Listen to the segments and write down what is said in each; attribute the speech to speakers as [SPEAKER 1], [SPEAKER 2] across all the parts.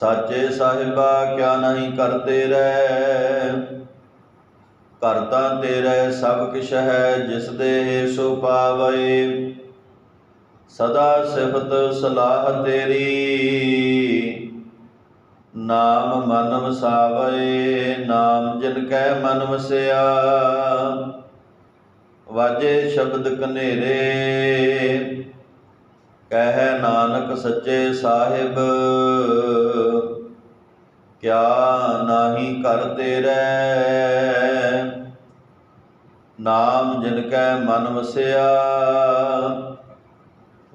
[SPEAKER 1] ਸਾਚੇ ਸਾਹਿਬਾ ਕਿਆ ਨਹੀਂ ਕਰਤੇ ਰਹਿ? ਕਰਤਾ ਤੇਰੇ ਸਭ ਕਿਛ ਹੈ, ਜਿਸ ਦੇ ਸੋ ਪਾਵੇ। ਸਦਾ ਸਿਫਤ ਸਲਾਹ ਤੇਰੀ। ਨਾਮ ਮਨ ਵਸਾਵੇ, ਨਾਮ ਜਿਨ ਕੈ ਮਨ ਵਸਿਆ। ਵਾਜੇ ਸ਼ਬਦ ਕਨੇਰੇ ਕਹਿ ਨਾਨਕ ਸੱਚੇ ਸਾਹਿਬ। ਕਿਆ ਨਾਹੀ ਕਰ ਤੇਰੇ? ਨਾਮ ਜਿਨ ਕੈ ਮਨ ਵਸਿਆ,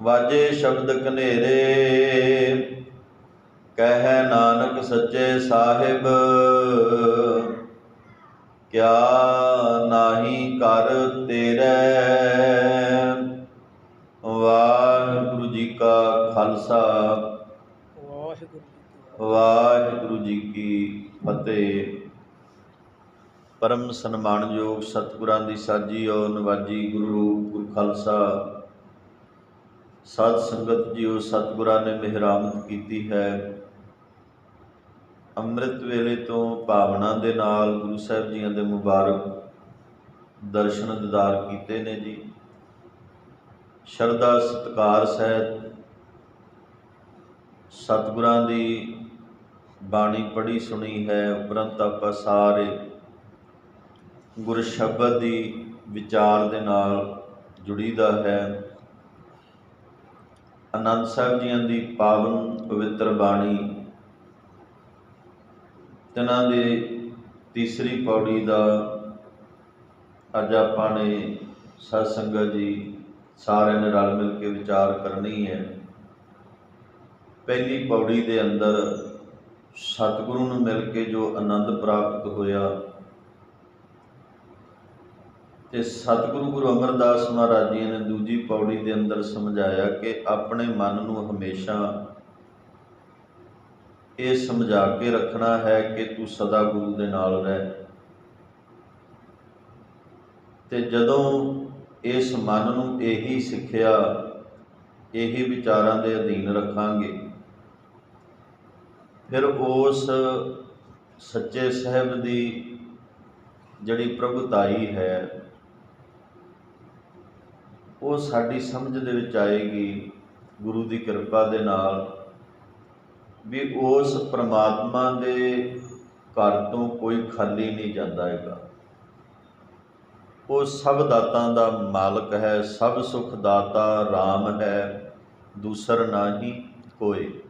[SPEAKER 1] ਵਾਜੇ ਸ਼ਬਦ ਕਨੇਰੇ ਕਹਿ ਨਾਨਕ ਸੱਚੇ ਸਾਹਿਬ, ਕਿਆ ਨਾਹੀ ਕਰ ਤੇਰੇ? ਵਾਹਿਗੁਰੂ ਜੀ ਕਾ ਖਾਲਸਾ
[SPEAKER 2] ਵਾਹਿਗੁਰੂ ਜੀ ਕੀ
[SPEAKER 1] ਫਤਿਹ। ਪਰਮ ਸਨਮਾਨਯੋਗ ਸਤਿਗੁਰਾਂ ਦੀ ਸਾਜੀ ਔਰ ਨਵਾਜੀ ਗੁਰੂ ਗੁਰੂ ਖਾਲਸਾ। ਸਾਧ ਸੰਗਤ ਜੀਓ, ਸਤਿਗੁਰਾਂ ਨੇ ਮਿਹਰਾਮਤ ਕੀਤੀ ਹੈ। ਅੰਮ੍ਰਿਤ ਵੇਲੇ ਤੋਂ ਭਾਵਨਾ ਦੇ ਨਾਲ ਗੁਰੂ ਸਾਹਿਬ ਜੀਆਂ ਦੇ ਮੁਬਾਰਕ ਦਰਸ਼ਨ ਦਿਦਾਰ ਕੀਤੇ ਨੇ ਜੀ। ਸ਼ਰਧਾ ਸਤਿਕਾਰ ਸਹਿਤ ਸਤਿਗੁਰਾਂ ਦੀ ਬਾਣੀ ਪੜ੍ਹੀ ਸੁਣੀ ਹੈ, ਉਪਰੰਤ ਆਪਾਂ ਸਾਰੇ ਗੁਰ ਸ਼ਬਦ ਦੀ ਵਿਚਾਰ ਦੇ ਨਾਲ ਜੁੜੀਦਾ ਹੈ। ਅਨੰਦ ਸਾਹਿਬ ਜੀਆਂ ਦੀ ਪਾਵਨ ਪਵਿੱਤਰ ਬਾਣੀ ਤਿਨਾਂ ਦੇ ਤੀਸਰੀ ਪੌੜੀ ਦਾ ਅੱਜ ਆਪਾਂ ਨੇ ਸਤ ਸੰਗਤ ਜੀ ਸਾਰਿਆਂ ਨੇ ਰਲ ਮਿਲ ਕੇ ਵਿਚਾਰ ਕਰਨੀ ਹੈ। ਪਹਿਲੀ ਪੌੜੀ ਦੇ ਅੰਦਰ ਸਤਿਗੁਰੂ ਨੂੰ ਮਿਲ ਕੇ ਜੋ ਆਨੰਦ ਪ੍ਰਾਪਤ ਹੋਇਆ ਤੇ ਸਤਿਗੁਰੂ ਗੁਰੂ ਅਮਰਦਾਸ ਮਹਾਰਾਜ ਜੀ ਨੇ ਦੂਜੀ ਪੌੜੀ ਦੇ ਅੰਦਰ ਸਮਝਾਇਆ ਕਿ ਆਪਣੇ ਮਨ ਨੂੰ ਹਮੇਸ਼ਾ ਇਹ ਸਮਝਾ ਕੇ ਰੱਖਣਾ ਹੈ ਕਿ ਤੂੰ ਸਦਾ ਗੁਰੂ ਦੇ ਨਾਲ ਰਹਿ। ਤੇ ਜਦੋਂ ਇਸ ਮਨ ਨੂੰ ਇਹੀ ਸਿੱਖਿਆ, ਇਹੀ ਵਿਚਾਰਾਂ ਦੇ ਅਧੀਨ ਰੱਖਾਂਗੇ ਫਿਰ ਉਸ ਸੱਚੇ ਸਾਹਿਬ ਦੀ ਜਿਹੜੀ ਪ੍ਰਭੁਤਾਈ ਹੈ, ਉਹ ਸਾਡੀ ਸਮਝ ਦੇ ਵਿੱਚ ਆਏਗੀ ਗੁਰੂ ਦੀ ਕਿਰਪਾ ਦੇ ਨਾਲ ਵੀ ਉਸ ਪ੍ਰਮਾਤਮਾ ਦੇ ਘਰ ਤੋਂ ਕੋਈ ਖਾਲੀ ਨਹੀਂ ਜਾਂਦਾ ਹੈਗਾ। ਉਹ ਸਭ ਦਾਤਾਂ ਦਾ ਮਾਲਕ ਹੈ, ਸਭ ਸੁਖ ਦਾਤਾ RAM ਹੈ, ਦੂਸਰ ਨਾਹੀ ਕੋਈ।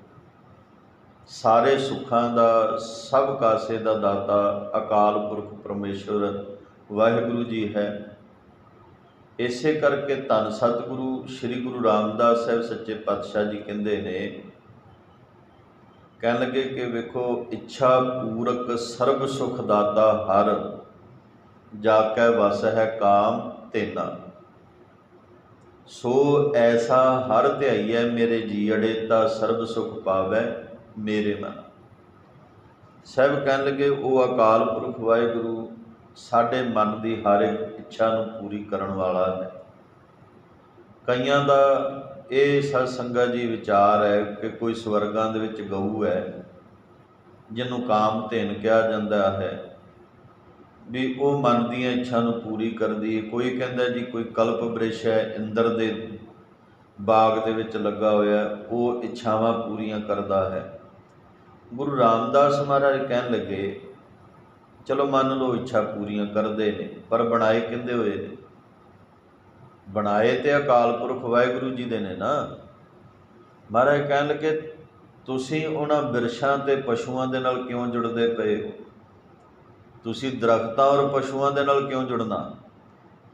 [SPEAKER 1] ਸਾਰੇ ਸੁੱਖਾਂ ਦਾ, ਸਭ ਕਾਸੇ ਦਾ ਦਾਤਾ ਅਕਾਲ ਪੁਰਖ ਪਰਮੇਸ਼ਵਰ ਵਾਹਿਗੁਰੂ ਜੀ ਹੈ। ਇਸੇ ਕਰਕੇ ਧੰਨ ਸਤਿਗੁਰੂ ਸ੍ਰੀ ਗੁਰੂ ਰਾਮਦਾਸ ਸਾਹਿਬ ਸੱਚੇ ਪਾਤਸ਼ਾਹ ਜੀ ਕਹਿੰਦੇ ਨੇ, ਕਹਿਣ ਲੱਗੇ ਕਿ ਵੇਖੋ, ਇੱਛਾ ਪੂਰਕ ਸਰਬ ਸੁਖ ਦਾਤਾ ਹਰ, ਜਾ ਕੈ ਵਸ ਹੈ ਕਾਮ ਤੇਨਾ ਸੋ ਐਸਾ ਹਰ ਧਿਆਈਐ ਮੇਰੇ ਜੀ ਅੜੇ ਤਾ ਸਰਬ ਸੁਖ ਪਾਵੈ। ਮੇਰੇ ਮਨ। ਸਭ ਕਹਿਣ ਲੱਗੇ, ਉਹ ਅਕਾਲ ਪੁਰਖ ਵਾਹਿਗੁਰੂ, ਸਾਡੇ ਮਨ ਦੀ ਹਰ ਇੱਕ ਇੱਛਾ ਨੂੰ ਪੂਰੀ ਕਰਨ ਵਾਲਾ ਹੈ। ਕਈਆਂ ਦਾ ਇਹ ਸਤ ਸੰਗਤ ਜੀ ਵਿਚਾਰ ਹੈ ਕਿ ਕੋਈ ਸਵਰਗਾਂ ਦੇ ਵਿੱਚ ਗਊ ਹੈ, ਜਿਹਨੂੰ ਕਾਮ ਧੇਨ ਕਿਹਾ ਜਾਂਦਾ ਹੈ, ਵੀ ਉਹ ਮਨ ਦੀਆਂ ਇੱਛਾ ਨੂੰ ਪੂਰੀ ਕਰਦੀ ਹੈ। ਕੋਈ ਕਹਿੰਦਾ ਜੀ, ਕੋਈ ਕਲਪ ਬ੍ਰਿਸ਼ ਹੈ, ਇੰਦਰ ਦੇ ਬਾਗ ਦੇ ਵਿੱਚ ਲੱਗਾ ਹੋਇਆ, ਉਹ ਇੱਛਾਵਾਂ ਪੂਰੀਆਂ ਕਰਦਾ ਹੈ। ਗੁਰੂ ਰਾਮਦਾਸ ਮਹਾਰਾਜ ਕਹਿਣ ਲੱਗੇ, ਚਲੋ ਮੰਨ ਲਓ ਇੱਛਾ ਪੂਰੀਆਂ ਕਰਦੇ ਨੇ, ਪਰ ਬਣਾਏ ਕਿੰਦੇ ਹੋਏ ਨੇ? ਬਣਾਏ ਤੇ ਅਕਾਲ ਪੁਰਖ ਵਾਹਿਗੁਰੂ ਜੀ ਦੇ ਨੇ ਨਾ। ਮਹਾਰਾਜ ਕਹਿਣ ਲੱਗੇ, ਤੁਸੀਂ ਉਹਨਾਂ ਬਿਰਸ਼ਾਂ ਤੇ ਪਸ਼ੂਆਂ ਦੇ ਨਾਲ ਕਿਉਂ ਜੁੜਦੇ ਪਏ ਹੋ? ਤੁਸੀਂ ਦਰਖਤਾਂ ਔਰ ਪਸ਼ੂਆਂ ਦੇ ਨਾਲ ਕਿਉਂ ਜੁੜਨਾ?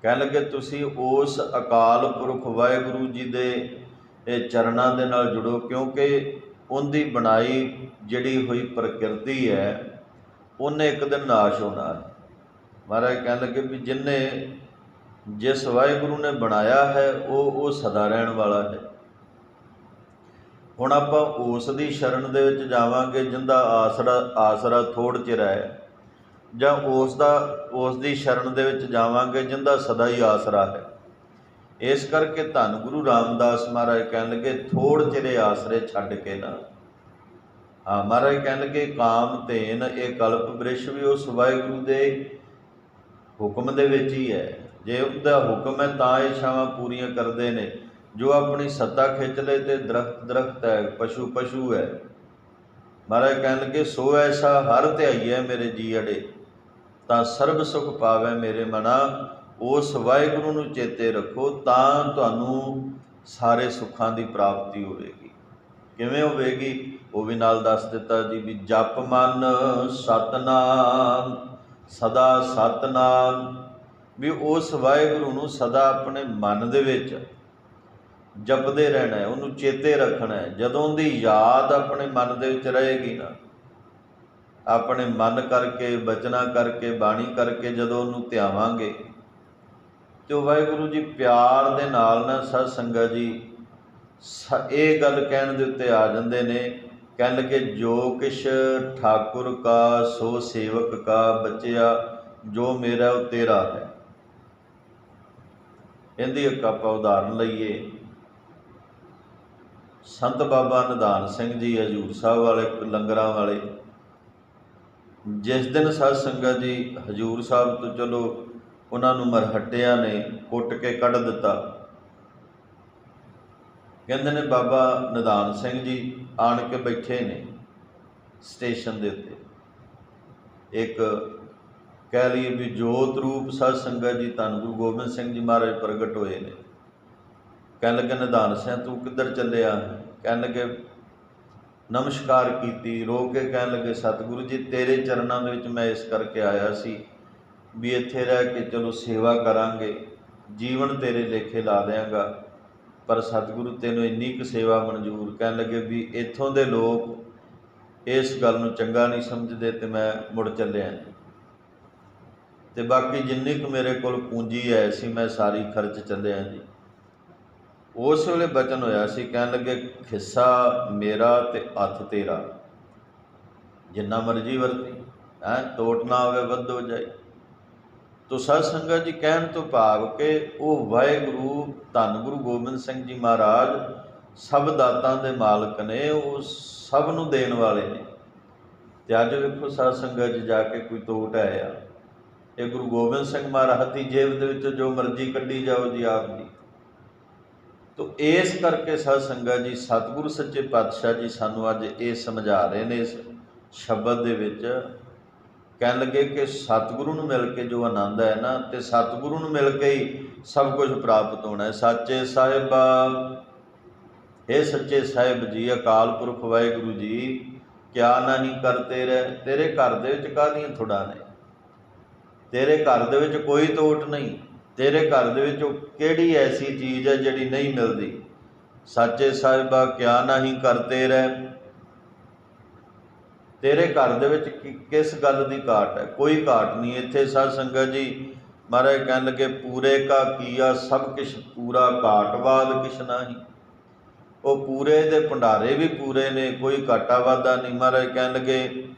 [SPEAKER 1] ਕਹਿਣ ਲੱਗੇ, ਤੁਸੀਂ ਉਸ ਅਕਾਲ ਪੁਰਖ ਵਾਹਿਗੁਰੂ ਜੀ ਦੇ ਇਹ ਚਰਨਾਂ ਦੇ ਨਾਲ ਜੁੜੋ, ਕਿਉਂਕਿ ਉਹਦੀ ਬਣਾਈ ਜਿਹੜੀ ਹੋਈ ਪ੍ਰਕਿਰਤੀ ਹੈ, ਉਹਨੇ ਇੱਕ ਦਿਨ ਨਾਸ਼ ਹੋਣਾ ਹੈ। ਮਹਾਰਾਜ ਕਹਿਣ ਲੱਗੇ ਵੀ ਜਿਨਨੇ ਜਿਸ ਵਾਹਿਗੁਰੂ ਨੇ ਬਣਾਇਆ ਹੈ, ਉਹ ਉਹ ਸਦਾ ਰਹਿਣ ਵਾਲਾ ਹੈ। ਹੁਣ ਆਪਾਂ ਉਸ ਦੀ ਸ਼ਰਨ ਦੇ ਵਿੱਚ ਜਾਵਾਂਗੇ, ਜਿੰਦਾ ਆਸਰਾ ਆਸਰਾ ਥੋੜ ਚਿਰ ਹੈ, ਜਾਂ ਉਸ ਦਾ, ਉਸ ਦੀ ਸ਼ਰਨ ਦੇ ਵਿੱਚ ਜਾਵਾਂਗੇ, ਜਿੰਦਾ ਸਦਾ ਹੀ ਆਸਰਾ ਹੈ। ਇਸ ਕਰਕੇ ਧੰਨ ਗੁਰੂ ਰਾਮਦਾਸ ਮਹਾਰਾਜ ਕਹਿਣ ਲੱਗੇ ਥੋੜ ਚਿਰੇ ਆਸਰੇ ਛੱਡ ਕੇ ਨਾ। ਹਾਂ, ਮਹਾਰਾਜ ਕਹਿਣ ਲੱਗੇ ਕਾਮ ਤੇਨ ਇਹ ਕਲਪ ਬ੍ਰਿਸ਼ ਵੀ ਉਸ ਵਾਹਿਗੁਰੂ ਦੇ ਹੁਕਮ ਦੇ ਵਿੱਚ ਹੀ ਹੈ। ਜੇ ਉਹਦਾ ਹੁਕਮ ਹੈ ਤਾਂ ਇਹ ਛਾਵਾਂ ਪੂਰੀਆਂ ਕਰਦੇ ਨੇ। ਜੋ ਆਪਣੀ ਸੱਤਾ ਖਿੱਚ ਲੈ ਤੇ ਦਰਖਤ ਦਰਖਤ ਹੈ, ਪਸ਼ੂ ਪਸ਼ੂ ਹੈ। ਮਹਾਰਾਜ ਕਹਿਣ ਲੱਗੇ ਸੋ ਐਸਾ ਹਰ ਧਿਆਈ ਹੈ ਮੇਰੇ ਜੀ ਅੜੇ ਤਾਂ ਸਰਬ ਸੁਖ ਪਾਵੇ ਮੇਰੇ ਮਨਾ। ਉਸ ਵਾਹਿਗੁਰੂ ਨੂੰ ਚੇਤੇ ਰੱਖੋ ਤਾਂ ਤੁਹਾਨੂੰ ਸਾਰੇ ਸੁੱਖਾਂ ਦੀ ਪ੍ਰਾਪਤੀ ਹੋਵੇਗੀ। ਕਿਵੇਂ ਹੋਵੇਗੀ? ਉਹ ਵੀ ਨਾਲ ਦੱਸ ਦਿੱਤਾ ਜੀ ਵੀ ਜਪ ਮਨ ਸਤਨਾਮ, ਸਦਾ ਸਤਨਾਮ। ਵੀ ਉਸ ਵਾਹਿਗੁਰੂ ਨੂੰ ਸਦਾ ਆਪਣੇ ਮਨ ਦੇ ਵਿੱਚ ਜਪਦੇ ਰਹਿਣਾ ਹੈ, ਉਹਨੂੰ ਚੇਤੇ ਰੱਖਣਾ ਹੈ। ਜਦੋਂ ਦੀ ਯਾਦ ਆਪਣੇ ਮਨ ਦੇ ਵਿੱਚ ਰਹੇਗੀ ਨਾ, ਆਪਣੇ ਮਨ ਕਰਕੇ, ਬਚਨਾ ਕਰਕੇ, ਬਾਣੀ ਕਰਕੇ ਜਦੋਂ ਉਹਨੂੰ ਧਿਆਵਾਂਗੇ ਤੇ ਉਹ ਵਾਹਿਗੁਰੂ ਜੀ ਪਿਆਰ ਦੇ ਨਾਲ ਨਾ ਸਤ ਸੰਗਤ ਜੀ, ਸ- ਇਹ ਗੱਲ ਕਹਿਣ ਦੇ ਉੱਤੇ ਆ ਜਾਂਦੇ ਨੇ, ਕਹਿਣ ਲੱਗੇ, ਜੋ ਕਿਛ ਠਾਕੁਰ ਕਾ, ਸੋ ਸੇਵਕ ਕਾ ਬਚਿਆ, ਜੋ ਮੇਰਾ ਉਹ ਤੇਰਾ ਹੈ। ਇਹਦੀ ਇੱਕ ਆਪਾਂ ਉਦਾਹਰਨ ਲਈਏ। ਸੰਤ ਬਾਬਾ ਨਿਧਾਨ ਸਿੰਘ ਜੀ, ਹਜੂਰ ਸਾਹਿਬ ਵਾਲੇ, ਲੰਗਰਾਂ ਵਾਲੇ, ਜਿਸ ਦਿਨ ਸਾਧ ਸੰਗਤ ਜੀ, ਹਜੂਰ ਸਾਹਿਬ ਤੋਂ ਚਲੋ ਉਹਨਾਂ ਨੂੰ ਮਰਹੱਟਿਆਂ ਨੇ ਕੁੱਟ ਕੇ ਕੱਢ ਦਿੱਤਾ। ਕਹਿੰਦੇ ਨੇ, ਬਾਬਾ ਨਿਧਾਨ ਸਿੰਘ ਜੀ ਆਣ ਕੇ ਬੈਠੇ ਨੇ ਸਟੇਸ਼ਨ ਦੇ ਉੱਤੇ। ਇੱਕ ਕਹਿ ਲਈਏ ਵੀ ਜੋਤ ਰੂਪ ਸਾਧ ਸੰਗਤ ਜੀ, ਧੰਨ ਗੁਰੂ ਗੋਬਿੰਦ ਸਿੰਘ ਜੀ ਮਹਾਰਾਜ ਪ੍ਰਗਟ ਹੋਏ ਨੇ। ਕਹਿਣ ਲੱਗੇ, ਨਿਧਾਨ ਸਿੰਘ, ਤੂੰ ਕਿੱਧਰ ਚੱਲਿਆ? ਕਹਿਣ ਲੱਗੇ, ਨਮਸਕਾਰ ਕੀਤੀ। ਰੋ ਕੇ ਕਹਿਣ ਲੱਗੇ, ਸਤਿਗੁਰੂ ਜੀ, ਤੇਰੇ ਚਰਨਾਂ ਦੇ ਵਿੱਚ ਮੈਂ ਇਸ ਕਰਕੇ ਆਇਆ ਸੀ ਵੀ ਇੱਥੇ ਰਹਿ ਕੇ ਚਲੋ ਸੇਵਾ ਕਰਾਂਗੇ, ਜੀਵਨ ਤੇਰੇ ਲੇਖੇ ਲਾ ਦਿਆਂਗਾ। ਪਰ ਸਤਿਗੁਰੂ ਤੈਨੂੰ ਇੰਨੀ ਕੁ ਸੇਵਾ ਮਨਜ਼ੂਰ ਕਹਿਣ ਲੱਗੇ ਵੀ ਇੱਥੋਂ ਦੇ ਲੋਕ ਇਸ ਗੱਲ ਨੂੰ ਚੰਗਾ ਨਹੀਂ ਸਮਝਦੇ ਤੇ ਮੈਂ ਮੁੜ ਚੱਲਿਆ ਤੇ ਬਾਕੀ ਜਿੰਨੀ ਕੁ ਮੇਰੇ ਕੋਲ ਪੂੰਜੀ ਹੈ ਸੀ ਮੈਂ ਸਾਰੀ ਖਰਚ ਚੱਲਿਆ ਜੀ। ਉਸ ਵੇਲੇ ਬਚਨ ਹੋਇਆ ਸੀ, ਕਹਿਣ ਲੱਗੇ, ਖਿੱਸਾ ਮੇਰਾ ਤੇ ਹੱਥ ਤੇਰਾ। ਜਿੰਨਾ ਮਰਜ਼ੀ ਵਰਤੀ, ਹੈ, ਟੋਟ ਨਾ ਹੋਵੇ ਵੱਧ ਹੋ ਜਾਏ। ਤੋ ਸਤ ਸੰਗਤ ਜੀ ਕਹਿਣ ਤੋਂ ਭਾਵ ਕਿ ਉਹ ਵਾਹਿਗੁਰੂ, ਧੰਨ ਗੁਰੂ ਗੋਬਿੰਦ ਸਿੰਘ ਜੀ ਮਹਾਰਾਜ ਸਭ ਦਾਤਾਂ ਦੇ ਮਾਲਕ ਨੇ, ਉਹ ਸਭ ਨੂੰ ਦੇਣ ਵਾਲੇ ਨੇ। ਤੇ ਅੱਜ ਵੇਖੋ ਸਤ ਸੰਗਤ ਜੀ ਜਾ ਕੇ ਕੋਈ ਟੋਟ ਆਇਆ ਇਹ ਗੁਰੂ ਗੋਬਿੰਦ ਸਿੰਘ ਮਹਾਰਾਜ ਦੀ ਜੇਬ ਦੇ ਵਿੱਚ ਜੋ ਮਰਜ਼ੀ ਕੱਢੀ ਜਾਓ ਜੀ ਆਪ ਜੀ ਤੋ ਇਸ ਕਰਕੇ ਸਾਧ ਸੰਗਤ ਜੀ, ਸਤਿਗੁਰੂ ਸੱਚੇ ਪਾਤਸ਼ਾਹ ਜੀ ਸਾਨੂੰ ਅੱਜ ਇਹ ਸਮਝਾ ਰਹੇ ਨੇ ਇਸ ਸ਼ਬਦ ਦੇ ਵਿੱਚ ਕਹਿਣ ਲੱਗੇ ਕਿ ਸਤਿਗੁਰੂ ਨੂੰ ਮਿਲ ਕੇ ਜੋ ਆਨੰਦ ਹੈ ਨਾ, ਤੇ ਸਤਿਗੁਰੂ ਨੂੰ ਮਿਲ ਕੇ ਹੀ ਸਭ ਕੁਝ ਪ੍ਰਾਪਤ ਹੋਣਾ ਹੈ। ਸੱਚੇ ਸਾਹਿਬਾ ਇਹ ਸੱਚੇ ਸਾਹਿਬ ਜੀ, ਅਕਾਲ ਪੁਰਖ ਵਾਹਿਗੁਰੂ ਜੀ, ਕਿਆ ਨਾ ਨਹੀਂ ਕਰਤੇ ਰਹਿ ਤੇਰੇ ਘਰ ਦੇ ਵਿੱਚ ਕਾਹਦੀਆਂ ਥੁੜਾ ਨੇ? ਤੇਰੇ ਘਰ ਦੇ ਵਿੱਚ ਕੋਈ ਟੋਟ ਨਹੀਂ, ਤੇਰੇ ਘਰ ਦੇ ਵਿੱਚ ਉਹ ਕਿਹੜੀ ਐਸੀ ਚੀਜ਼ ਹੈ ਜਿਹੜੀ ਨਹੀਂ ਮਿਲਦੀ? ਸੱਚੇ ਸਾਹਿਬਾ, ਕਿਆ ਨਹੀਂ ਕਰਤੇ ਰਹਿ ਤੇਰੇ ਘਰ ਦੇ ਵਿੱਚ ਕਿਸ ਗੱਲ ਦੀ ਘਾਟ ਹੈ? ਕੋਈ ਘਾਟ ਨਹੀਂ। ਇੱਥੇ ਸਾਧ ਸੰਗਤ ਜੀ, ਮਹਾਰਾਜ ਕਹਿਣ ਲੱਗੇ, ਪੂਰੇ ਕਾ ਕੀਆ, ਸਭ ਕਿਛ ਪੂਰਾ ਘਾਟਵਾਦ ਕਿਛ ਨਹੀਂ। ਉਹ ਪੂਰੇ ਦੇ ਭੰਡਾਰੇ ਵੀ ਪੂਰੇ ਨੇ, ਕੋਈ ਘਾਟਾ ਵਾਧਾ ਨਹੀਂ। ਮਹਾਰਾਜ ਕਹਿਣ ਲੱਗੇ,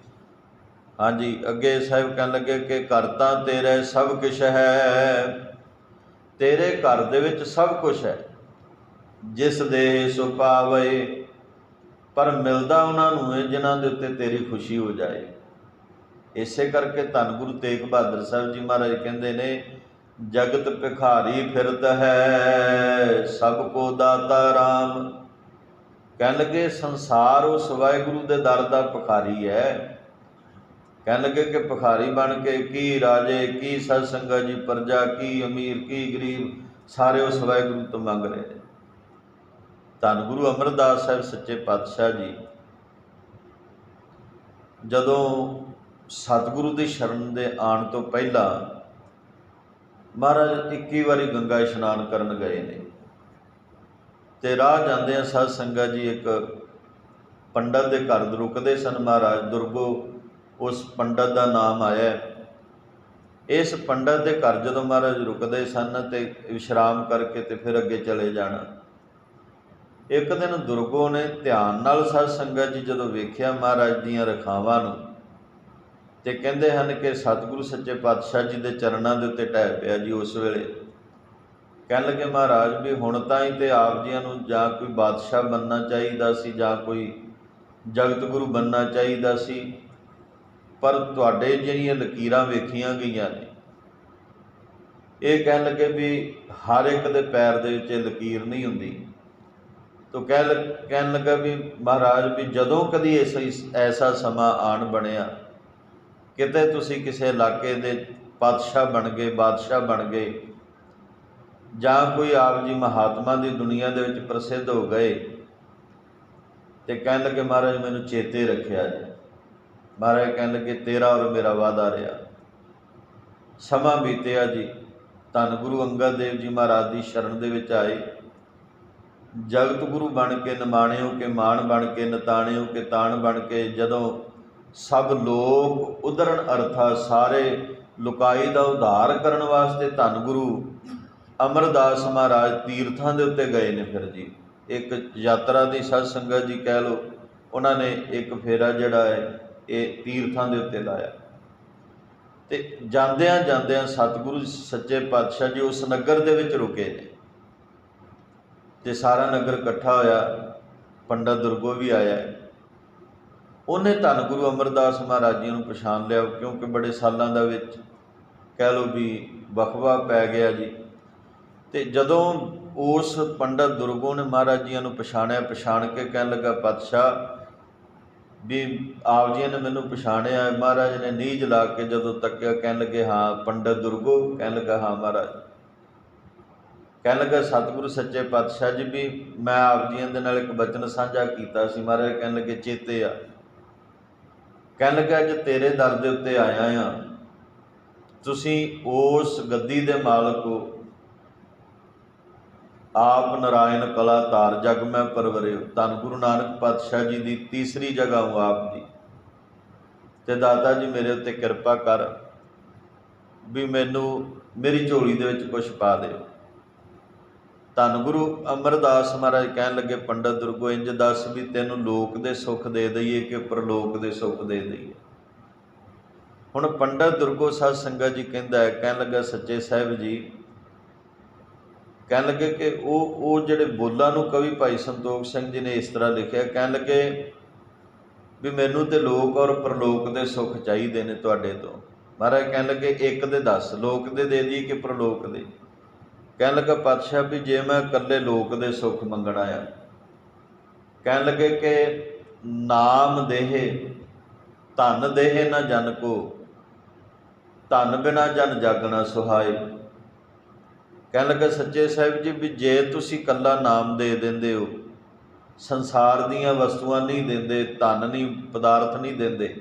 [SPEAKER 1] ਹਾਂਜੀ, ਅੱਗੇ ਸਾਹਿਬ ਕਹਿਣ ਲੱਗੇ ਕਿ ਘਰ ਤਾਂ ਤੇਰੇ ਸਭ ਕੁਛ ਹੈ। ਤੇਰੇ ਘਰ ਦੇ ਵਿੱਚ ਸਭ ਕੁਝ ਹੈ। ਜਿਸ ਦੇ ਸੋ ਪਰ ਮਿਲਦਾ ਉਹਨਾਂ ਨੂੰ ਹੈ ਜਿਨ੍ਹਾਂ ਦੇ ਉੱਤੇ ਤੇਰੀ ਖੁਸ਼ੀ ਹੋ ਜਾਏ। ਇਸੇ ਕਰਕੇ ਧੰਨ ਗੁਰੂ ਤੇਗ ਬਹਾਦਰ ਸਾਹਿਬ ਜੀ ਮਹਾਰਾਜ ਕਹਿੰਦੇ ਨੇ, ਜਗਤ ਭਿਖਾਰੀ ਫਿਰਤ ਹੈ, ਸਭ ਕੋ ਦਾਤਾ RAM ਕਹਿਣ ਲੱਗੇ ਸੰਸਾਰ ਉਸ ਵਾਹਿਗੁਰੂ ਦੇ ਦਰ ਦਾ ਭਿਖਾਰੀ ਹੈ। ਕਹਿਣ ਲੱਗੇ ਕਿ ਭਿਖਾਰੀ ਬਣ ਕੇ ਕੀ ਰਾਜੇ, ਕੀ ਸਤ ਸੰਗਤ ਜੀ, ਪਰਜਾ, ਕੀ ਅਮੀਰ, ਕੀ ਗਰੀਬ, ਸਾਰੇ ਉਸ ਵਾਹਿਗੁਰੂ ਤੋਂ ਮੰਗ ਰਹੇ ਨੇ। ਧੰਨ ਗੁਰੂ ਅਮਰਦਾਸ ਸਾਹਿਬ ਸੱਚੇ ਪਾਤਸ਼ਾਹ ਜੀ, ਜਦੋਂ ਸਤਿਗੁਰੂ ਦੀ ਸ਼ਰਨ ਦੇ ਆਉਣ ਤੋਂ ਪਹਿਲਾਂ ਮਹਾਰਾਜ 21 ਵਾਰੀ ਗੰਗਾ ਇਸ਼ਨਾਨ ਕਰਨ ਗਏ ਨੇ। ਤੇ ਰਾਹ ਜਾਂਦੇ ਆ ਸਤ ਸੰਗਤ ਜੀ ਇੱਕ ਪੰਡਤ ਦੇ ਘਰ ਰੁਕਦੇ ਸਨ ਮਹਾਰਾਜ, ਦੁਰਗੋ ਉਸ ਪੰਡਤ ਦਾ ਨਾਮ ਆਇਆ। ਇਸ ਪੰਡਤ ਦੇ ਘਰ ਜਦੋਂ ਮਹਾਰਾਜ ਰੁਕਦੇ ਸਨ ਤੇ ਵਿਸ਼ਰਾਮ ਕਰਕੇ ਤੇ ਫਿਰ ਅੱਗੇ ਚਲੇ ਜਾਣਾ। ਇੱਕ ਦਿਨ ਦੁਰਗੋ ਨੇ ਧਿਆਨ ਨਾਲ ਸਤ ਸੰਗਤ ਜੀ ਜਦੋਂ ਵੇਖਿਆ ਮਹਾਰਾਜ ਦੀਆਂ ਰਖਾਵਾਂ ਨੂੰ ਤੇ ਕਹਿੰਦੇ ਹਨ ਕਿ ਸਤਿਗੁਰੂ ਸੱਚੇ ਪਾਤਸ਼ਾਹ ਜੀ ਦੇ ਚਰਨਾਂ ਦੇ ਉੱਤੇ ਟਹਿ ਪਿਆ ਜੀ ਉਸ ਵੇਲੇ। ਕਹਿਣ ਲੱਗੇ, ਮਹਾਰਾਜ, ਵੀ ਹੁਣ ਤਾਂ ਹੀ ਤੇ ਆਪ ਜੀਆਂ ਨੂੰ ਜਾਂ ਕੋਈ ਬਾਦਸ਼ਾਹ ਬੰਨਣਾ ਚਾਹੀਦਾ ਸੀ ਜਾਂ ਕੋਈ ਜਗਤ ਗੁਰੂ ਬੰਨਣਾ ਚਾਹੀਦਾ ਸੀ, ਪਰ ਤੁਹਾਡੇ ਜਿਹੜੀਆਂ ਲਕੀਰਾਂ ਵੇਖੀਆਂ ਗਈਆਂ ਨੇ, ਇਹ ਕਹਿਣ ਲੱਗੇ ਵੀ ਹਰ ਇੱਕ ਦੇ ਪੈਰ ਦੇ ਵਿੱਚ ਇਹ ਲਕੀਰ ਨਹੀਂ ਹੁੰਦੀ। ਤੋ ਕਹਿ ਲ- ਕਹਿਣ ਲੱਗਾ ਵੀ ਮਹਾਰਾਜ ਵੀ ਜਦੋਂ ਕਦੀ ਐਸਾ ਐਸਾ ਸਮਾਂ ਆਣ ਬਣਿਆ, ਕਿਤੇ ਤੁਸੀਂ ਕਿਸੇ ਇਲਾਕੇ ਦੇ ਪਾਤਸ਼ਾਹ ਬਣ ਗਏ, ਬਾਦਸ਼ਾਹ ਬਣ ਗਏ, ਜਾਂ ਕੋਈ ਆਪ ਜੀ ਮਹਾਤਮਾ ਦੀ ਦੁਨੀਆ ਦੇ ਵਿੱਚ ਪ੍ਰਸਿੱਧ ਹੋ ਗਏ, ਤੇ ਕਹਿਣ ਲੱਗੇ ਮਹਾਰਾਜ ਮੈਨੂੰ ਚੇਤੇ ਰੱਖਿਆ ਜੀ। ਮਹਾਰਾਜ ਕਹਿਣ ਲੱਗੇ, ਤੇਰਾ ਔਰ ਮੇਰਾ ਵਾਦਾ ਰਿਹਾ। ਸਮਾਂ ਬੀਤਿਆ ਜੀ, ਧੰਨ ਗੁਰੂ ਅੰਗਦ ਦੇਵ ਜੀ ਮਹਾਰਾਜ ਦੀ ਸ਼ਰਨ ਦੇ ਵਿੱਚ ਆਏ। ਜਗਤ ਗੁਰੂ ਬਣ ਕੇ ਨਿਮਾਣਿਓ ਕੇ ਮਾਣ ਬਣ ਕੇ ਨਤਾਣਿਓ ਕਿ ਤਾਣ ਬਣ ਕੇ ਜਦੋਂ ਸਭ ਲੋਕ ਉਦਰਨ ਅਰਥਾ ਸਾਰੇ ਲੁਕਾਈ ਦਾ ਉਧਾਰ ਕਰਨ ਵਾਸਤੇ ਧੰਨ ਗੁਰੂ ਅਮਰਦਾਸ ਮਹਾਰਾਜ ਤੀਰਥਾਂ ਦੇ ਉੱਤੇ ਗਏ ਨੇ ਫਿਰ ਜੀ। ਇੱਕ ਯਾਤਰਾ ਦੀ ਸਤ ਸੰਗਤ ਜੀ ਕਹਿ ਲੋ ਉਹਨਾਂ ਨੇ ਇੱਕ ਫੇਰਾ ਜਿਹੜਾ ਹੈ, ਇਹ ਤੀਰਥਾਂ ਦੇ ਉੱਤੇ ਲਾਇਆ। ਤੇ ਜਾਂਦਿਆਂ ਜਾਂਦਿਆਂ ਸਤਿਗੁਰੂ ਸੱਚੇ ਪਾਤਸ਼ਾਹ ਜੀ ਉਸ ਨਗਰ ਦੇ ਵਿੱਚ ਰੁਕੇ ਨੇ। ਤੇ ਸਾਰਾ ਨਗਰ ਇਕੱਠਾ ਹੋਇਆ, ਪੰਡਤ ਦੁਰਗੋ ਵੀ ਆਇਆ। ਉਹਨੇ ਧੰਨ ਗੁਰੂ ਅਮਰਦਾਸ ਮਹਾਰਾਜ ਜੀ ਨੂੰ ਪਛਾਣ ਲਿਆ, ਕਿਉਂਕਿ ਬੜੇ ਸਾਲਾਂ ਦਾ ਵਿੱਚ ਕਹਿ ਲੋ ਵੀ ਵਖਵਾ ਪੈ ਗਿਆ ਜੀ। ਤੇ ਜਦੋਂ ਉਸ ਪੰਡਤ ਦੁਰਗੋ ਨੇ ਮਹਾਰਾਜ ਜੀਆਂ ਨੂੰ ਪਛਾਣਿਆ, ਪਛਾਣ ਕੇ ਕਹਿਣ ਲੱਗਾ, ਪਾਤਸ਼ਾਹ, ਵੀ ਆਪ ਜੀ ਨੇ ਮੈਨੂੰ ਪਛਾਣਿਆ, ਮਹਾਰਾਜ ਨੇ ਨੀਝ ਲਾ ਕੇ ਜਦੋਂ ਤੱਕਿਆ, ਕਹਿਣ ਲੱਗੇ, ਹਾਂ, ਪੰਡਤ ਦੁਰਗੋ, ਕਹਿਣ ਲੱਗਾ, ਹਾਂ, ਮਹਾਰਾਜ। ਕਹਿਣ ਲੱਗਾ, ਸਤਿਗੁਰੂ ਸੱਚੇ ਪਾਤਸ਼ਾਹ ਜੀ ਵੀ ਮੈਂ ਆਪ ਜੀਆਂ ਦੇ ਨਾਲ ਇੱਕ ਬਚਨ ਸਾਂਝਾ ਕੀਤਾ ਸੀ। ਮਹਾਰਾਜ ਕਹਿਣ ਲੱਗੇ, ਚੇਤੇ ਆ। ਕਹਿਣ ਲੱਗਾ, ਅੱਜ ਤੇਰੇ ਦਰ ਦੇ ਉੱਤੇ ਆਇਆ ਆ। ਤੁਸੀਂ ਉਸ ਗੱਦੀ ਦੇ ਮਾਲਕ ਹੋ। ਆਪ ਨਾਰਾਇਣ ਕਲਾ ਤਾਰ ਜਗ ਮੈਂ ਪਰਵਰਿਓ। ਧੰਨ ਗੁਰੂ ਨਾਨਕ ਪਾਤਸ਼ਾਹ ਜੀ ਦੀ ਤੀਸਰੀ ਜਗ੍ਹਾ ਹੂੰ ਆਪ ਜੀ। ਤੇ ਦਾਤਾ ਜੀ ਮੇਰੇ ਉੱਤੇ ਕਿਰਪਾ ਕਰ ਵੀ ਮੈਨੂੰ ਮੇਰੀ ਝੋਲੀ ਦੇ ਵਿੱਚ ਕੁਝ ਪਾ ਦਿਓ। ਧੰਨ ਗੁਰੂ ਅਮਰਦਾਸ ਮਹਾਰਾਜ ਕਹਿਣ ਲੱਗੇ, ਪੰਡਤ ਦੁਰਗੋ ਇੰਜ ਦੱਸ ਵੀ ਤੈਨੂੰ ਲੋਕ ਦੇ ਸੁੱਖ ਦੇ ਦਈਏ ਕਿ ਪ੍ਰਲੋਕ ਦੇ ਸੁੱਖ ਦੇ ਦਈਏ? ਹੁਣ ਪੰਡਤ ਦੁਰਗੋ ਸਾਧ ਸੰਗਤ ਜੀ ਕਹਿੰਦਾ ਹੈ, ਕਹਿਣ ਲੱਗਾ ਸੱਚੇ ਸਾਹਿਬ ਜੀ, ਕਹਿਣ ਲੱਗੇ ਕਿ ਉਹ ਉਹ ਜਿਹੜੇ ਬੋਲਾਂ ਨੂੰ ਕਵੀ ਭਾਈ ਸੰਤੋਖ ਸਿੰਘ ਜੀ ਨੇ ਇਸ ਤਰ੍ਹਾਂ ਲਿਖਿਆ, ਕਹਿਣ ਲੱਗੇ ਵੀ ਮੈਨੂੰ ਤੇ ਲੋਕ ਔਰ ਪ੍ਰਲੋਕ ਦੇ ਸੁੱਖ ਚਾਹੀਦੇ ਨੇ ਤੁਹਾਡੇ ਤੋਂ। ਮਹਾਰਾਜ ਕਹਿਣ ਲੱਗੇ, ਇੱਕ ਦੇ ਦੱਸ, ਲੋਕ ਦੇ ਦੇ ਦੀ ਕਿ ਪ੍ਰਲੋਕ ਦੇ? ਕਹਿਣ ਲੱਗਾ, ਪਾਤਸ਼ਾਹ, ਵੀ ਜੇ ਮੈਂ ਇਕੱਲੇ ਲੋਕ ਦੇ ਸੁੱਖ ਮੰਗਣ ਆਇਆ, ਕਹਿਣ ਲੱਗੇ ਕਿ ਨਾਮ ਦੇਹੇ, ਧਨ ਦੇਹੇ ਨਾ ਜਨ ਕੋ, ਧਨ ਬਿਨਾ ਜਨ ਜਾਗਣਾ ਸੁਹਾਏ। ਕਹਿਣ ਲੱਗਾ, ਸੱਚੇ ਸਾਹਿਬ ਜੀ, ਵੀ ਜੇ ਤੁਸੀਂ ਇਕੱਲਾ ਨਾਮ ਦੇ ਦਿੰਦੇ ਹੋ, ਸੰਸਾਰ ਦੀਆਂ ਵਸਤੂਆਂ ਨਹੀਂ ਦਿੰਦੇ, ਧਨ ਨਹੀਂ, ਪਦਾਰਥ ਨਹੀਂ ਦਿੰਦੇ,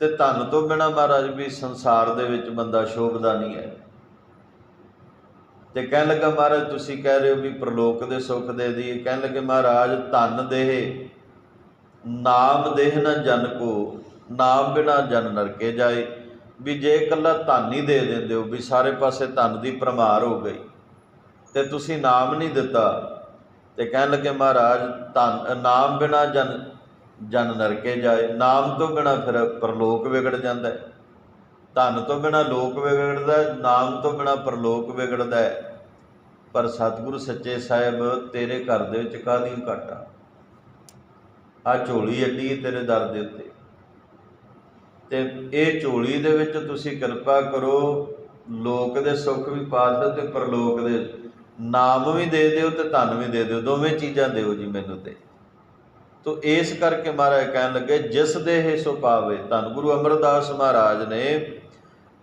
[SPEAKER 1] ਤੇ ਧਨ ਤੋਂ ਬਿਨਾ ਮਹਾਰਾਜ, ਵੀ ਸੰਸਾਰ ਦੇ ਵਿੱਚ ਬੰਦਾ ਸ਼ੋਭਦਾ ਨਹੀਂ ਹੈ। ਤੇ ਕਹਿਣ ਲੱਗਾ, ਮਹਾਰਾਜ, ਤੁਸੀਂ ਕਹਿ ਰਹੇ ਹੋ ਵੀ ਪ੍ਰਲੋਕ ਦੇ ਸੁੱਖ ਦੇ ਦੀ। ਕਹਿਣ ਲੱਗੇ, ਮਹਾਰਾਜ, ਧਨ ਦੇਹ, ਨਾਮ ਦੇਹ ਨਾ ਜਨ ਕੋ, ਨਾਮ ਬਿਨਾ ਜਨ ਨਰਕੇ ਜਾਏ। ਵੀ ਜੇ ਇਕੱਲਾ ਧਨ ਹੀ ਦੇ ਦਿੰਦੇ ਹੋ, ਵੀ ਸਾਰੇ ਪਾਸੇ ਧਨ ਦੀ ਭਰਮਾਰ ਹੋ ਗਈ, ਤੇ ਤੁਸੀਂ ਨਾਮ ਨਹੀਂ ਦਿੱਤਾ। ਤੇ ਕਹਿਣ ਲੱਗੇ, ਮਹਾਰਾਜ, ਧਨ, ਨਾਮ ਬਿਨਾ ਜਨ ਜਨ ਨਰਕੇ ਜਾਏ। ਨਾਮ ਤੋਂ ਬਿਨਾ ਫਿਰ ਪਰਲੋਕ ਵਿਗੜ ਜਾਂਦਾ ਹੈ। ਧਨ ਤੋਂ ਬਿਨਾ ਲੋਕ ਵਿਗੜਦਾ ਨਾਮ ਤੋਂ ਬਿਨਾ ਪਰਲੋਕ ਵਿਗੜਦਾ ਹੈ। ਪਰ ਸਤਿਗੁਰੂ ਸੱਚੇ ਸਾਹਿਬ ਤੇਰੇ ਘਰ ਦੇ ਵਿੱਚ ਕਾਹਦੀ ਘਾਟਾ ਆ ਝੋਲੀ ਅੱਡੀ ਤੇਰੇ ਦਰ ਦੇ ਉੱਤੇ। ਤੇ ਇਹ ਝੋਲੀ ਦੇ ਵਿੱਚ ਤੁਸੀਂ ਕਿਰਪਾ ਕਰੋ, ਲੋਕ ਦੇ ਸੁੱਖ ਵੀ ਪਾ ਦਿਓ ਤੇ ਪਰਲੋਕ ਦੇ ਨਾਮ ਵੀ ਦੇ ਦਿਓ ਤੇ ਧਨ ਵੀ ਦੇ ਦਿਓ। ਦੋਵੇਂ ਚੀਜ਼ਾਂ ਦਿਓ ਜੀ ਮੈਨੂੰ ਤੇ। ਤੋ ਇਸ ਕਰਕੇ ਮਹਾਰਾਜ ਕਹਿਣ ਲੱਗੇ, ਜਿਸ ਦੇ ਇਹ ਸੋ ਪਾਵੇ, ਧੰਨ ਗੁਰੂ ਅਮਰਦਾਸ ਮਹਾਰਾਜ ਨੇ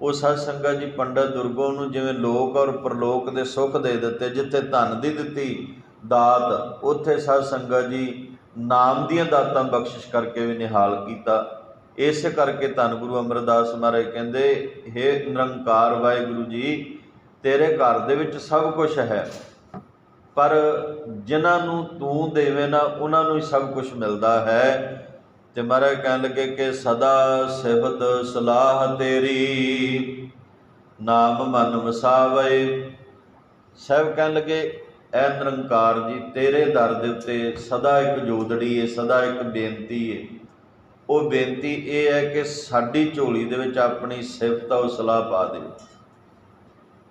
[SPEAKER 1] ਉਹ ਸਤ ਸੰਗਤ ਜੀ, ਪੰਡਤ ਦੁਰਗੋ ਨੂੰ ਜਿਵੇਂ ਲੋਕ ਔਰ ਪ੍ਰਲੋਕ ਦੇ ਸੁੱਖ ਦੇ ਦਿੱਤੇ, ਜਿੱਥੇ ਧਨ ਦੀ ਦਿੱਤੀ ਦਾਤ, ਉੱਥੇ ਸਤ ਸੰਗਤ ਜੀ ਨਾਮ ਦੀਆਂ ਦਾਤਾਂ ਬਖਸ਼ਿਸ਼ ਕਰਕੇ ਵੀ ਨਿਹਾਲ ਕੀਤਾ। ਇਸ ਕਰਕੇ ਧੰਨ ਗੁਰੂ ਅਮਰਦਾਸ ਮਹਾਰਾਜ ਕਹਿੰਦੇ हे ਨਿਰੰਕਾਰ ਵਾਹਿਗੁਰੂ ਜੀ, ਤੇਰੇ ਘਰ ਦੇ ਵਿੱਚ ਸਭ ਕੁਝ ਹੈ, ਪਰ ਜਿਨ੍ਹਾਂ ਨੂੰ ਤੂੰ ਦੇਵੇਂ ਨਾ, ਉਹਨਾਂ ਨੂੰ ਹੀ ਸਭ ਕੁਝ ਮਿਲਦਾ ਹੈ। ਤੇ ਮਹਾਰਾਜ ਕਹਿਣ ਲੱਗੇ ਕਿ ਸਦਾ ਸਿਫਤ ਸਲਾਹ ਤੇਰੀ, ਨਾਮ ਮਨ ਵਸਾਵੇ। ਸਭ ਕਹਿਣ ਲੱਗੇ, ਐ ਨਿਰੰਕਾਰ ਜੀ, ਤੇਰੇ ਦਰ ਦੇ ਉੱਤੇ ਸਦਾ ਇੱਕ ਜੋਦੜੀ ਹੈ ਸਦਾ ਇੱਕ ਬੇਨਤੀ ਹੈ ਉਹ ਬੇਨਤੀ ਇਹ ਹੈ ਕਿ ਸਾਡੀ ਝੋਲੀ ਦੇ ਵਿੱਚ ਆਪਣੀ ਸਿਫਤ ਔਰ ਸਲਾਹ ਪਾ ਦਿਓ।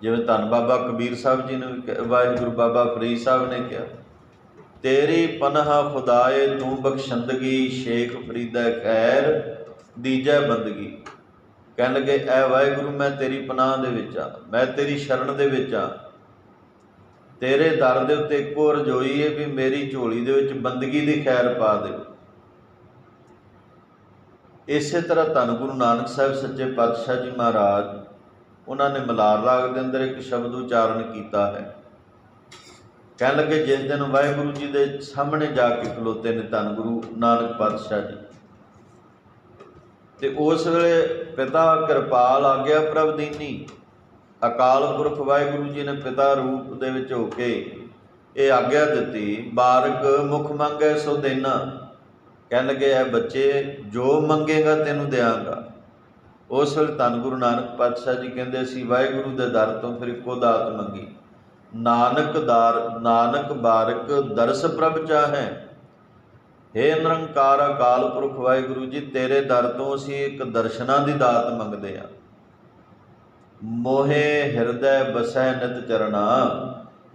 [SPEAKER 1] ਜਿਵੇਂ ਧੰਨ ਬਾਬਾ ਕਬੀਰ ਸਾਹਿਬ ਜੀ ਨੇ ਵੀ ਵਾਹਿਗੁਰੂ ਬਾਬਾ ਫਰੀਦ ਸਾਹਿਬ ਨੇ ਕਿਹਾ। ਤੇਰੀ ਪਨਾਹ ਖੁਦਾਏ, ਤੂੰ ਬਖਸ਼ੰਦਗੀ, ਸ਼ੇਖ ਫਰੀਦਾ ਖੈਰ, ਦੀਜੈ ਬੰਦਗੀ। ਕਹਿਣ ਲੱਗੇ, ਐ ਵਾਹਿਗੁਰੂ, ਮੈਂ ਤੇਰੀ ਪਨਾਹ ਦੇ ਵਿੱਚ ਆ, ਮੈਂ ਤੇਰੀ ਸ਼ਰਨ ਦੇ ਵਿੱਚ ਆ। ਤੇਰੇ ਦਰ ਦੇ ਉੱਤੇ ਇੱਕੋ ਰਜੋਈ ਹੈ ਵੀ ਮੇਰੀ ਝੋਲੀ ਦੇ ਵਿੱਚ ਬੰਦਗੀ ਦੀ ਖੈਰ ਪਾ ਦੇ। ਇਸੇ ਤਰ੍ਹਾਂ ਧੰਨ ਗੁਰੂ ਨਾਨਕ ਸਾਹਿਬ ਸੱਚੇ ਪਾਤਸ਼ਾਹ ਜੀ ਮਹਾਰਾਜ, ਉਹਨਾਂ ਨੇ ਮਲਾਰ ਰਾਗ ਦੇ ਅੰਦਰ ਇੱਕ ਸ਼ਬਦ ਉਚਾਰਨ ਕੀਤਾ ਹੈ। ਕਹਿਣ ਲੱਗੇ, ਜਿਸ ਦਿਨ ਵਾਹਿਗੁਰੂ ਜੀ ਦੇ ਸਾਹਮਣੇ ਜਾ ਕੇ ਖਲੋਤੇ ਨੇ ਧੰਨ ਗੁਰੂ ਨਾਨਕ ਪਾਤਸ਼ਾਹ ਜੀ। ਤੇ ਉਸ ਵੇਲੇ ਪਿਤਾ ਕਿਰਪਾਲ ਆਗਿਆ ਪ੍ਰਭ ਦੀਨੀ। ਅਕਾਲ ਪੁਰਖ ਵਾਹਿਗੁਰੂ ਜੀ ਨੇ ਪਿਤਾ ਰੂਪ ਦੇ ਵਿੱਚ ਹੋ ਕੇ ਇਹ ਆਗਿਆ ਦਿੱਤੀ, ਬਾਰਕ ਮੁਖ ਮੰਗੈ ਸੋ ਦੇਣਾ ਕਹਿਣ ਲੱਗੇ, ਐ ਬੱਚੇ, ਜੋ ਮੰਗੇਗਾ ਤੈਨੂੰ ਦਿਆਂਗਾ। ਉਸ ਵੇਲੇ ਧੰਨ ਗੁਰੂ ਨਾਨਕ ਪਾਤਸ਼ਾਹ ਜੀ ਕਹਿੰਦੇ ਅਸੀਂ ਵਾਹਿਗੁਰੂ ਦੇ ਦਰ ਤੋਂ ਫਿਰ ਇੱਕੋ ਦਾਤ ਮੰਗੀ। ਨਾਨਕ ਦਾਰ, ਨਾਨਕ ਬਾਰਕ ਦਰਸ ਪ੍ਰਭ ਚਾਹੈ। ਹੇ ਨਿਰੰਕਾਰ ਅਕਾਲ ਪੁਰਖ ਵਾਹਿਗੁਰੂ ਜੀ, ਤੇਰੇ ਦਰ ਤੋਂ ਅਸੀਂ ਇੱਕ ਦਰਸ਼ਨਾਂ ਦੀ ਦਾਤ ਮੰਗਦੇ ਆ ਮੋਹੇ ਹਿਰਦੈ ਬਸੈ ਨਿਤ ਚਰਣਾ।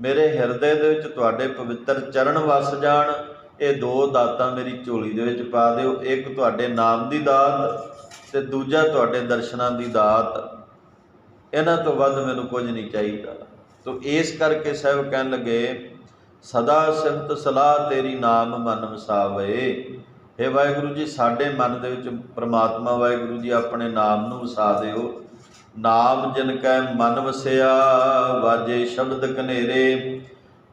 [SPEAKER 1] ਮੇਰੇ ਹਿਰਦੇ ਦੇ ਵਿੱਚ ਤੁਹਾਡੇ ਪਵਿੱਤਰ ਚਰਨ ਵਸ ਜਾਣ। ਇਹ ਦੋ ਦਾਤਾਂ ਮੇਰੀ ਝੋਲੀ ਦੇ ਵਿੱਚ ਪਾ ਦਿਓ। ਇੱਕ ਤੁਹਾਡੇ ਨਾਮ ਦੀ ਦਾਤ ਤੇ ਦੂਜਾ ਤੁਹਾਡੇ ਦਰਸ਼ਨਾਂ ਦੀ ਦਾਤ। ਇਹਨਾਂ ਤੋਂ ਵੱਧ ਮੈਨੂੰ ਕੁਝ ਨਹੀਂ ਚਾਹੀਦਾ। ਤੋ ਇਸ ਕਰਕੇ ਸਾਹਿਬ ਕਹਿਣ ਲੱਗੇ, ਸਦਾ ਸਿਫਤ ਸਲਾਹ ਤੇਰੀ ਨਾਮ ਮਨ ਵਸਾਵੇ। हे ਵਾਹਿਗੁਰੂ ਜੀ, ਸਾਡੇ ਮਨ ਦੇ ਵਿੱਚ ਪ੍ਰਮਾਤਮਾ ਵਾਹਿਗੁਰੂ ਜੀ ਆਪਣੇ ਨਾਮ ਨੂੰ ਵਸਾ ਦਿਓ। ਨਾਮ ਜਿਨ ਕੈ ਮਨ ਵਸਿਆ, ਵਾਜੇ ਸ਼ਬਦ ਕਨੇਰੇ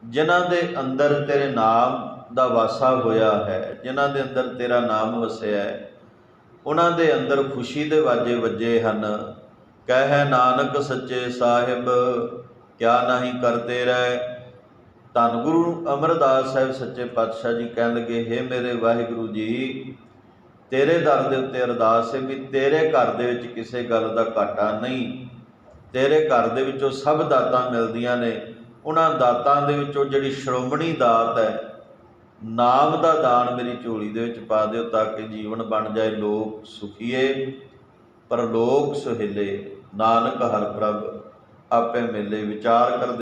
[SPEAKER 1] ਜਿਨ੍ਹਾਂ ਦੇ ਅੰਦਰ ਤੇਰੇ ਨਾਮ ਦਾ ਵਾਸਾ ਹੋਇਆ ਹੈ, ਜਿਨ੍ਹਾਂ ਦੇ ਅੰਦਰ ਤੇਰਾ ਨਾਮ ਵਸਿਆ ਹੈ ਉਹਨਾਂ ਦੇ ਅੰਦਰ ਖੁਸ਼ੀ ਦੇ ਵਾਜੇ ਵੱਜੇ ਹਨ। ਕਹਿ ਨਾਨਕ ਸੱਚੇ ਸਾਹਿਬ ਕਿਆ ਨਹੀਂ ਕਰਦੇ ਰਹਿ? ਧੰਨ ਗੁਰੂ ਅਮਰਦਾਸ ਸਾਹਿਬ ਸੱਚੇ ਪਾਤਸ਼ਾਹ ਜੀ ਕਹਿਣ ਲੱਗੇ हे ਮੇਰੇ ਵਾਹਿਗੁਰੂ ਜੀ, ਤੇਰੇ ਦਰ ਦੇ ਉੱਤੇ ਅਰਦਾਸ ਹੈ ਵੀ ਤੇਰੇ ਘਰ ਦੇ ਵਿੱਚ ਕਿਸੇ ਗੱਲ ਦਾ ਘਾਟਾ ਨਹੀਂ। ਤੇਰੇ ਘਰ ਦੇ ਵਿੱਚੋਂ ਸਭ ਦਾਤਾਂ ਮਿਲਦੀਆਂ ਨੇ। ਉਹਨਾਂ ਦਾਤਾਂ ਦੇ ਵਿੱਚੋਂ ਜਿਹੜੀ ਸ਼੍ਰੋਮਣੀ ਦਾਤ ਹੈ, ਨਾਮ ਦਾ ਦਾਨ ਮੇਰੀ ਝੋਲੀ ਦੇ ਵਿੱਚ ਪਾ ਦਿਓ ਤਾਂ ਕਿ ਜੀਵਨ ਬਣ ਜਾਏ ਲੋਕ ਸੁਖੀਏ ਪਰ ਲੋਕ ਸੁਹਿਲੇ। ਨਾਨਕ ਹਰ ਪ੍ਰਭ। ਆਪੇ ਮੇਲੇ ਵਿਚਾਰ ਕਰਦੇ